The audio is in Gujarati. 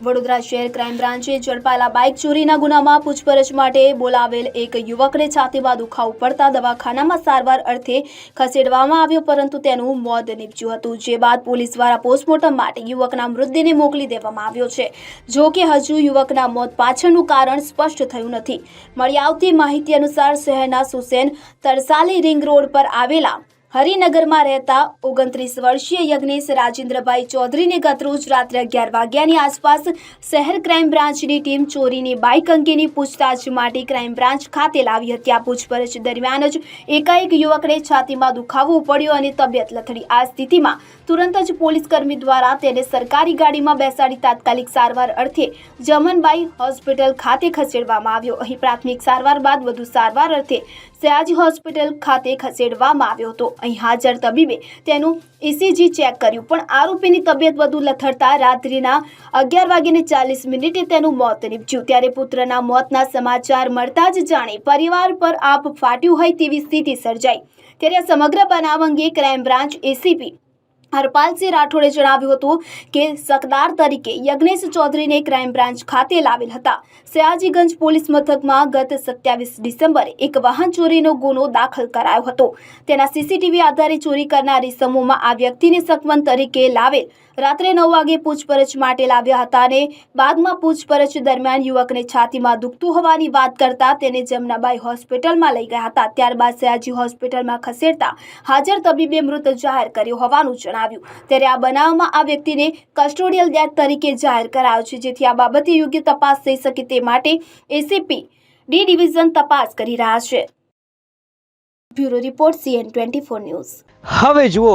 વડોદરા શહેર ક્રાઇમ બ્રાન્ચે ઝડપાયેલા બાઇક ચોરીના ગુનામાં પૂછપરછ માટે બોલાવેલ એક યુવકને છાતીમાં દુખાવો પડતા દવાખાનામાં સારવાર અર્થે ખસેડવામાં આવ્યો, પરંતુ તેનું મોત નીપજ્યું હતું. જે બાદ પોલીસ દ્વારા પોસ્ટમોર્ટમ માટે યુવકના મૃતદેહને મોકલી દેવામાં આવ્યો છે. જો કે હજુ યુવકના મોત પાછળનું કારણ સ્પષ્ટ થયું નથી. મળી આવતી માહિતી અનુસાર શહેરના સુસેન તરસાલી રિંગ રોડ પર આવેલા હરિનગરમાં રહેતા ઓગણત્રીસ વર્ષીય યજ્ઞેશ રાજેન્દ્રભાઈ ચૌધરીને ગતરોજ રાત્રે અગિયાર વાગ્યાની આસપાસ શહેર ક્રાઇમ બ્રાન્ચની ટીમ ચોરીની બાઇક અંગેની પૂછતાછ માટે ક્રાઇમ બ્રાન્ચ ખાતે લાવી હતી આ પૂછપરછ દરમિયાન જ એકાએક યુવકને છાતીમાં દુખાવો પડ્યો અને તબિયત લથડી. આ સ્થિતિમાં તુરંત જ પોલીસકર્મી દ્વારા તેને સરકારી ગાડીમાં બેસાડી તાત્કાલિક સારવાર અર્થે જમનબાઈ હોસ્પિટલ ખાતે ખસેડવામાં આવ્યો. અહીં પ્રાથમિક સારવાર બાદ વધુ સારવાર અર્થે સયાજી હોસ્પિટલ ખાતે ખસેડવામાં આવ્યો હતો. અહીં હાજર તબીબે તેનું ઇસીજી ચેક કર્યું. પણ આરોપીની તબિયત વધુ લથડતા રાત્રિના અગિયાર વાગીને ચાલીસ મિનિટે તેનું મોત નીપજ્યું. ત્યારે પુત્રના મોતના સમાચાર મળતા જ જાણે પરિવાર પર આપ ફાટ્યું હોય તેવી સ્થિતિ સર્જાઈ. ત્યારે સમગ્ર બનાવ અંગે ક્રાઇમ બ્રાન્ચ એસીપી હરપાલસિંહ રાઠોડે જણાવ્યું હતું કે સકદાર તરીકે યજ્ઞેશ ચૌધરીને ક્રાઇમ બ્રાન્ચ ખાતે લાવેલ હતા. સયાજીગંજ પોલીસ મથકમાં ગત સત્યાવીસ ડિસેમ્બરે એક વાહન ચોરીનો ગુનો દાખલ કરાયો હતો. તેના સીસીટીવી આધારે ચોરી કરનારી સમૂહમાં આ વ્યક્તિને સકવન તરીકે લાવેલ રાત્રે નવ વાગે પૂછપરછ માટે લાવ્યા હતા અને બાદમાં પૂછપરછ દરમિયાન યુવકને છાતીમાં દુખતું હોવાની વાત કરતા તેને જમનાબાઈ હોસ્પિટલમાં લઈ ગયા હતા. ત્યારબાદ સયાજી હોસ્પિટલમાં ખસેડતા હાજર તબીબે મૃત જાહેર કર્યો હોવાનું જણાવ્યું. ત્યારે આ બનાવમાં આ વ્યક્તિને કસ્ટોડિયલ ડેથ તરીકે જાહેર કરાયો છે, જેથી આ બાબતે યોગ્ય તપાસ થઈ શકે તે માટે એસીપી ડી ડિવિઝન તપાસ કરી રહ્યા છે. Bureau report CN twenty news. હવે જુઓ